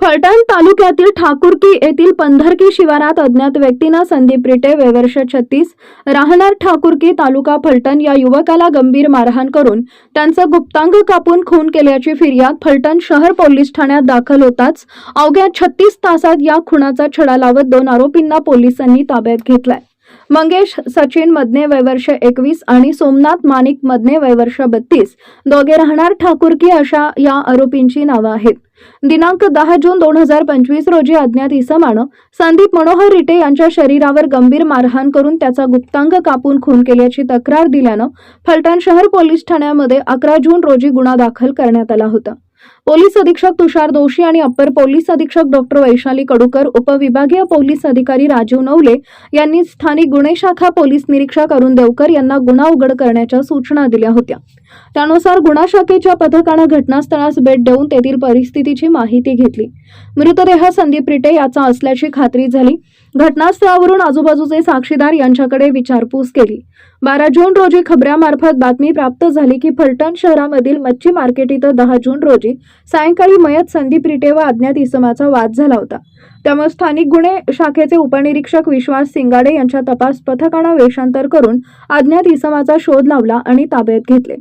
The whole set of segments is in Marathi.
फलटण तालुक्यातील ठाकुरकी येथील पंधरकी शिवारात अज्ञात व्यक्तीनं संदीप रिटे वेवर्ष छत्तीस राहणार ठाकुरकी तालुका फलटण या युवकाला गंभीर मारहाण करून त्यांचं गुप्तांग कापून खून केल्याची फिर्याद फलटण शहर पोलीस ठाण्यात दाखल होताच अवघ्या छत्तीस तासात या खुनाचा छडा लावत दोन आरोपींना पोलिसांनी ताब्यात घेतलाय. मंगेश सचिन मदने वयवर्ष एकवीस आणि सोमनाथ माणिक मदने वयवर्ष बत्तीस दोघे राहणार ठाकुरकी अशा या आरोपींची नावं आहेत. दिनांक दहा जून दोन हजार पंचवीस रोजी अज्ञात इसमानं संदीप मनोहर रिटे यांच्या शरीरावर गंभीर मारहाण करून त्याचा गुप्तांग कापून खून केल्याची तक्रार दिल्यानं फलटण शहर पोलीस ठाण्यामध्ये अकरा जून रोजी गुन्हा दाखल करण्यात आला होता. पोलीस अधीक्षक तुषार दोशी आणि अप्पर पोलीस अधीक्षक डॉक्टर वैशाली कडूकर उपविभागीय पोलीस अधिकारी राजीव नवले यांनी स्थानिक गुन्हे शाखा पोलीस निरीक्षक अरुण देवकर यांना गुन्हा उघड करण्याच्या सूचना दिल्या होत्या. त्यानुसार गुन्हा शाखेच्या पथकानं घटनास्थळास भेट देऊन तेथील परिस्थितीची माहिती घेतली. मृतदेह संदीप रिटे याचा असल्याची खात्री झाली. घटनास्थळावरून आजूबाजूचे साक्षीदार यांच्याकडे विचारपूस केली. बारा जून रोजी खबऱ्यामार्फत बातमी प्राप्त झाली की फलटण शहरामधील मच्छी मार्केट इथं दहा जून रोजी सायंकाळी मयत संदीप रिटे व अज्ञात इसमाचा वाद झाला होता. त्यामुळे स्थानिक गुन्हे शाखेचे उपनिरीक्षक विश्वास सिंगाडे यांच्या तपास पथकानं वेषांतर करून अज्ञात इसमाचा शोध लावला आणि ताब्यात घेतले.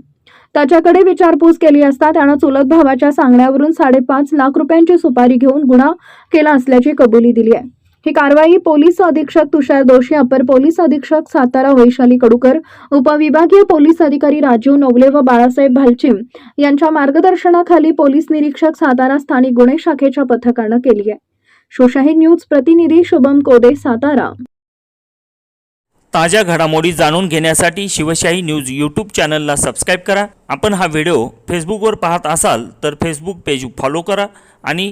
त्याच्याकडे विचारपूस केली असता त्यानं चुलत भावाच्या सांगण्यावरून साडेपाच लाख रुपयांची सुपारी घेऊन गुन्हा केला असल्याची कबुली दिली आहे. ही कारवाई पोलीस अधीक्षक तुषार दोषी अपर पोलीस अधीक्षक सातारा वैशाली कडूकर उपविभागीय पोलीस अधिकारी राजीव नवले व बाळासाहेब भालचिम यांच्या मार्गदर्शनाखाली पोलीस निरीक्षक सातारा स्थानिक गुन्हे शाखेच्या पथकानं केली आहे. शोशाही न्यूज प्रतिनिधी शुभम कोदे सातारा. ताज्या घडामोडी जाणून घेण्यासाठी शिवशाही न्यूज यूट्यूब चॅनलला सबस्क्राईब करा. आपण हा व्हिडिओ फेसबुकवर पाहत असाल तर फेसबुक पेज फॉलो करा आणि